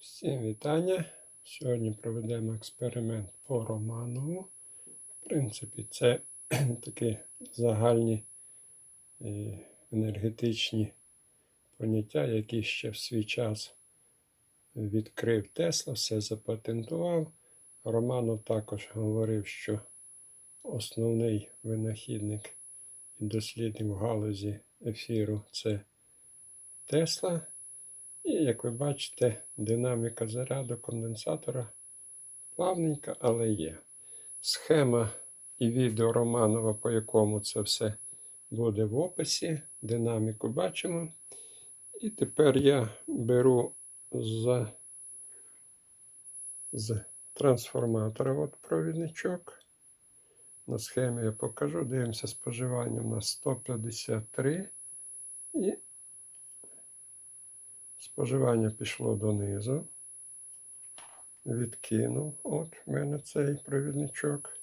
Всім вітання. Сьогодні проведемо експеримент по Романову. В принципі, це такі загальні е, енергетичні поняття, які ще в свій час відкрив Тесла, все запатентував. Романов також говорив, що основний винахідник і дослідник в галузі ефіру це Тесла. І, як ви бачите, динаміка заряду конденсатора плавненька, але є. Схема і відео Романова, по якому це все буде в описі. Динаміку бачимо. І тепер я беру з, з трансформатора от провідничок. На схемі я покажу. Дивимося споживання на 153. І Споживання пішло донизу. Відкинув. От в мене цей провідничок.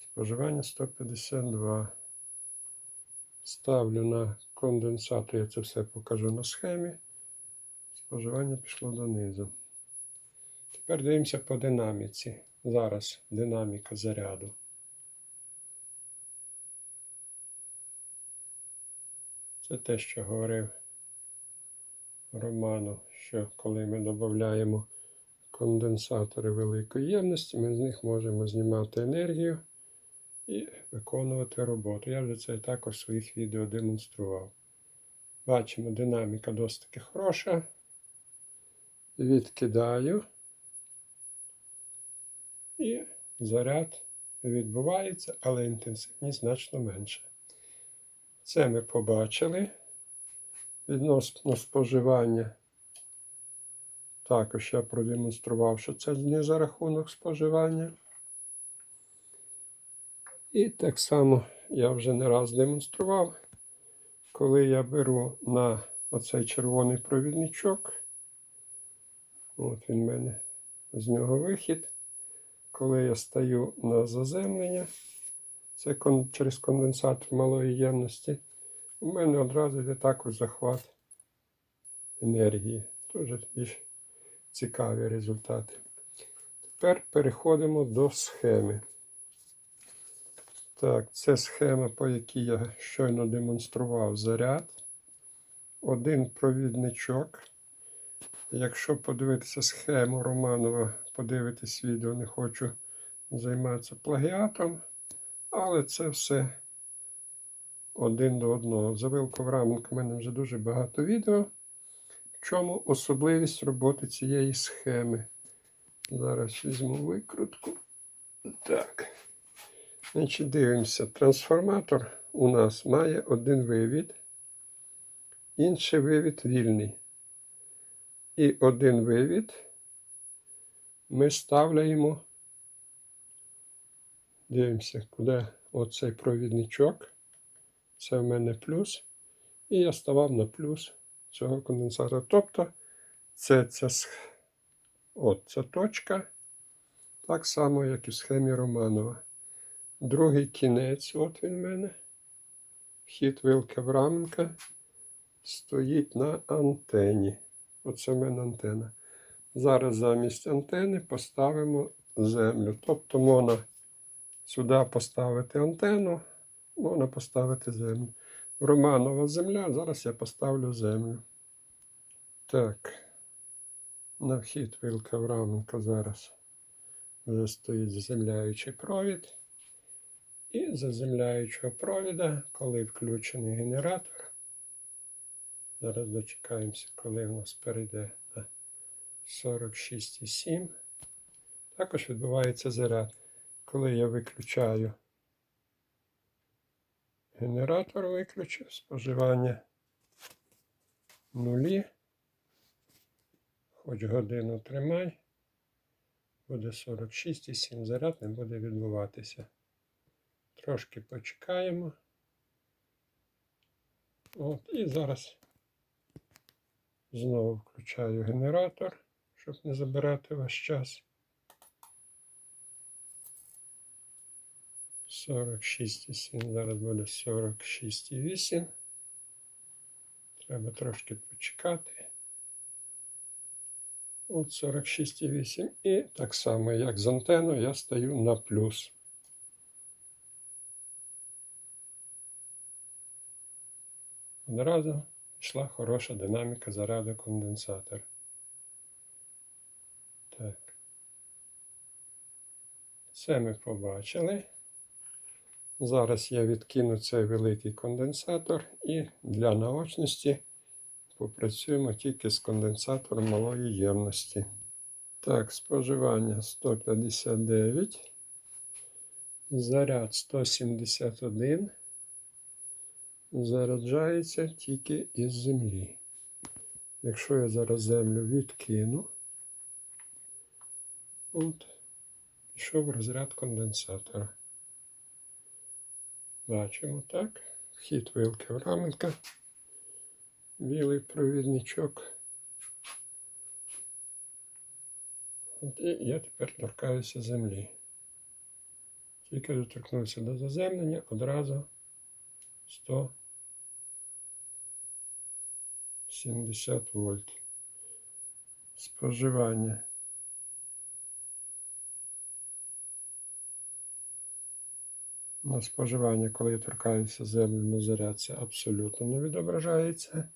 Споживання 152. Ставлю на конденсатор, я це все покажу на схемі. Споживання пішло донизу. Тепер дивимося по динаміці. Зараз динаміка заряду. Це те, що говорив роману, що коли ми додаємо конденсатори великої ємності, ми з них можемо знімати енергію і виконувати роботу. Я вже це також в своїх відео демонстрував. Бачимо, динаміка досить таки хороша. Відкидаю. І заряд відбувається, але інтенсивність значно менша. Це ми побачили відносно споживання. Також я продемонстрував, що це не за рахунок споживання. І так само я вже не раз демонстрував, коли я беру на оцей червоний провідничок. От він в мене з нього вихід. Коли я стаю на заземлення, це через конденсатор малої ємності. У мене одразу йде також захват енергії. Дуже більш цікаві результати. Тепер переходимо до схеми. Так, це схема, по якій я щойно демонстрував заряд. Один провідничок. Якщо подивитися схему Романова, подивитись відео, не хочу займатися плагіатом, але це все один до одного. За Вилковраменко в мене вже дуже багато відео. В чому особливість роботи цієї схеми? Зараз візьму викрутку. Так. Значить, дивимося. Трансформатор у нас має один вивід, інший вивід вільний. І один вивід ми ставляємо. Дивимося, куди оцей провідничок. Це в мене плюс. І я ставав на плюс цього конденсатора. Тобто це ця, от, ця точка, так само, як і в схемі Романова. Другий кінець, от він в мене. Вхід вилка Враменка стоїть на антені. Оце в мене антена. Зараз замість антени поставимо землю. Тобто можна сюди поставити антенну можна поставити землю. Романова земля. Зараз я поставлю землю. Так. На вхід вилка Враменка зараз вже стоїть заземляючий провід. І заземляючого провіда, коли включений генератор. Зараз дочекаємося, коли в нас перейде на 46,7. Також відбувається заряд. Коли я виключаю Генератор виключив споживання нулі. Хоч годину тримай. Буде 46,7 заряд не буде відбуватися. Трошки почекаємо. От, І зараз знову включаю генератор, щоб не забирати ваш час. 46,7, зараз буде 46,8. Треба трошки почекати. От 46,8. І так само, як з антеною, я стаю на плюс. Одразу йшла хороша динаміка заряду конденсатора. Так. Це ми побачили. Зараз я відкину цей великий конденсатор і для наочності попрацюємо тільки з конденсатором малої ємності. Так, споживання 159, заряд 171. Заряджається тільки із землі. Якщо я зараз землю відкину, от, пішов розряд конденсатора. Бачимо так. Вхід вилки в раменка. Білий провідничок. І я тепер торкаюся землі. Тільки доторкнувся до заземлення, одразу 170 вольт. Споживання. На споживання, коли я торкаюся землю на заряд, це абсолютно не відображається.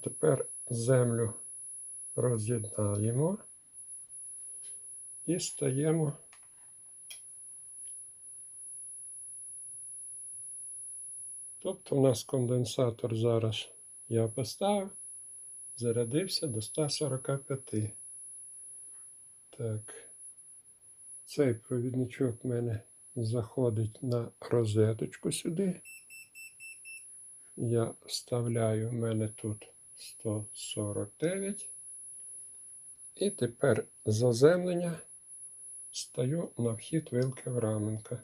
Тепер землю роз'єднаємо і стаємо Тобто у нас конденсатор зараз я поставив, зарядився до 145. Так, цей провідничок в мене заходить на розеточку сюди. Я вставляю в мене тут 149. І тепер заземлення стаю на вхід вилки в раменка.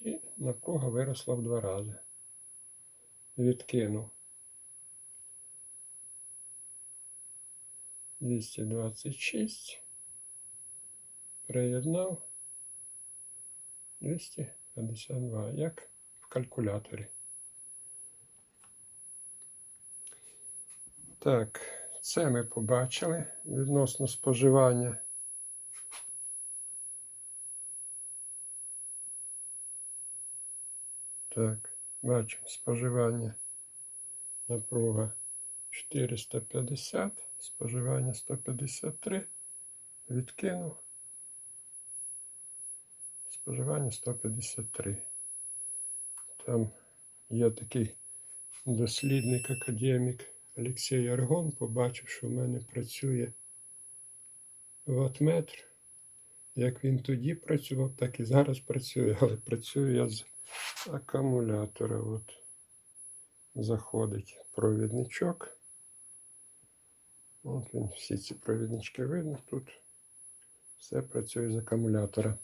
І напруга виросла в два рази. Відкинув 226, приєднав 252, як в калькуляторі. Так, це ми побачили відносно споживання. Так, бачимо споживання напруга 450, споживання 153, відкинув. Споживання 153. Там є такий дослідник, академік Олексій Аргон, побачив, що в мене працює ватметр. Як він тоді працював, так і зараз працює, але працюю я з акумулятора. От заходить провідничок. От він, всі ці провіднички видно тут. Все працює з акумулятора.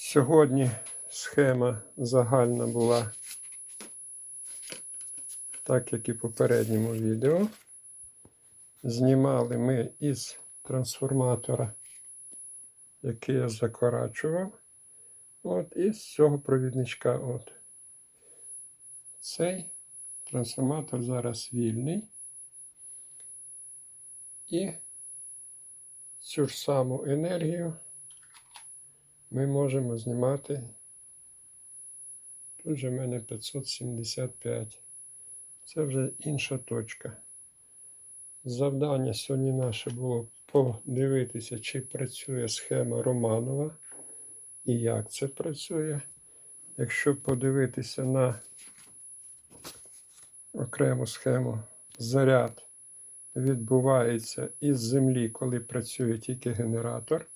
Сьогодні схема загальна була, так як і в попередньому відео. Знімали ми із трансформатора, який я закорачував. От, і з цього провідничка. От. Цей трансформатор зараз вільний. І цю ж саму енергію ми можемо знімати. Тут же в мене 575. Це вже інша точка. Завдання сьогодні наше було подивитися, чи працює схема Романова і як це працює. Якщо подивитися на окрему схему, заряд відбувається із землі, коли працює тільки генератор.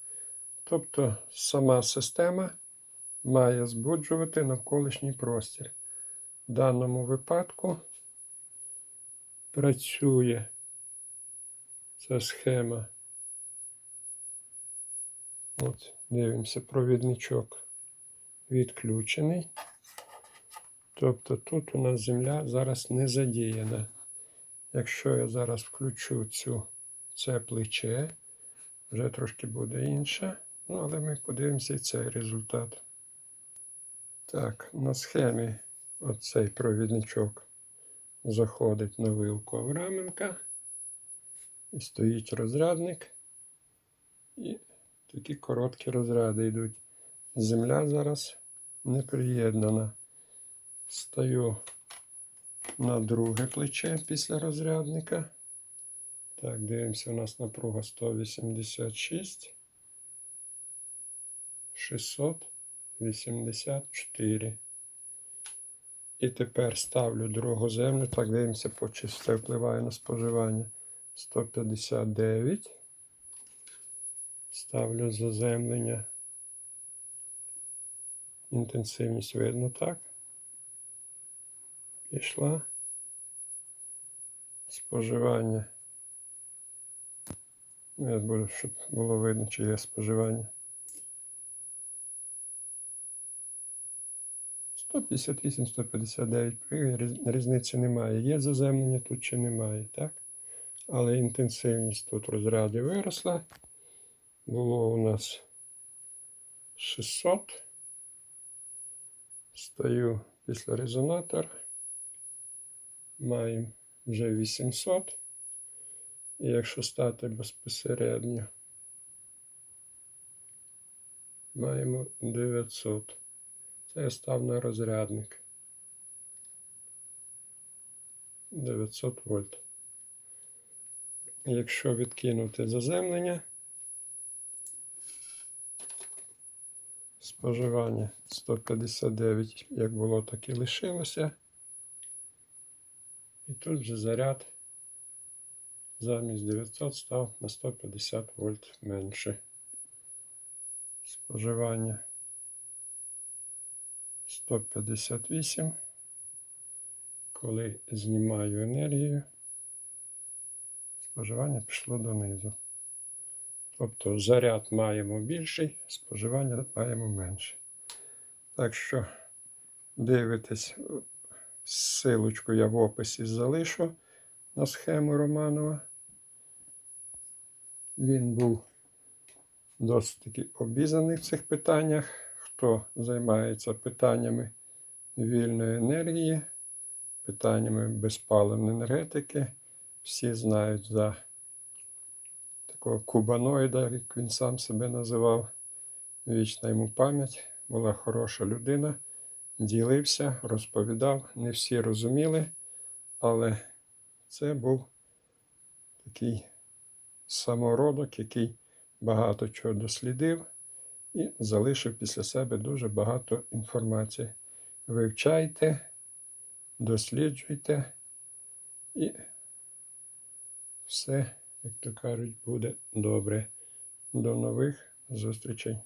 Тобто сама система має збуджувати навколишній простір. В даному випадку працює ця схема. От, дивимося, провідничок відключений. Тобто тут у нас земля зараз не задіяна. Якщо я зараз включу цю, це плече, вже трошки буде інше. Ну, але ми подивимося і цей результат. Так, на схемі оцей провідничок заходить на вилку Авраменка. І стоїть розрядник. І такі короткі розряди йдуть. Земля зараз не приєднана. Стаю на друге плече після розрядника. Так, дивимося, у нас напруга 186. 684. І тепер ставлю другу землю. Так, дивимося, по це впливає на споживання. 159. Ставлю заземлення. Інтенсивність видно так. Пішла. Споживання. Я буду, щоб було видно, чи є споживання. 158-159 різ- різниці немає. Є заземлення тут чи немає, так? Але інтенсивність тут розрядів виросла. Було у нас 600. Стаю після резонатора. Маємо вже 800. І якщо стати безпосередньо, маємо 900. Це я став на розрядник. 900 вольт. Якщо відкинути заземлення, споживання 159, як було, так і лишилося. І тут вже заряд замість 900 став на 150 вольт менше. Споживання 158. Коли знімаю енергію, споживання пішло донизу. Тобто заряд маємо більший, споживання маємо менше. Так що дивитесь, силочку я в описі залишу на схему Романова. Він був досить таки обізнаний в цих питаннях. Хто займається питаннями вільної енергії, питаннями безпаливної енергетики, всі знають за такого кубаноїда, як він сам себе називав. Вічна йому пам'ять, була хороша людина, ділився, розповідав. Не всі розуміли, але це був такий самородок, який багато чого дослідив і залишив після себе дуже багато інформації. Вивчайте, досліджуйте і все, як то кажуть, буде добре. До нових зустрічей.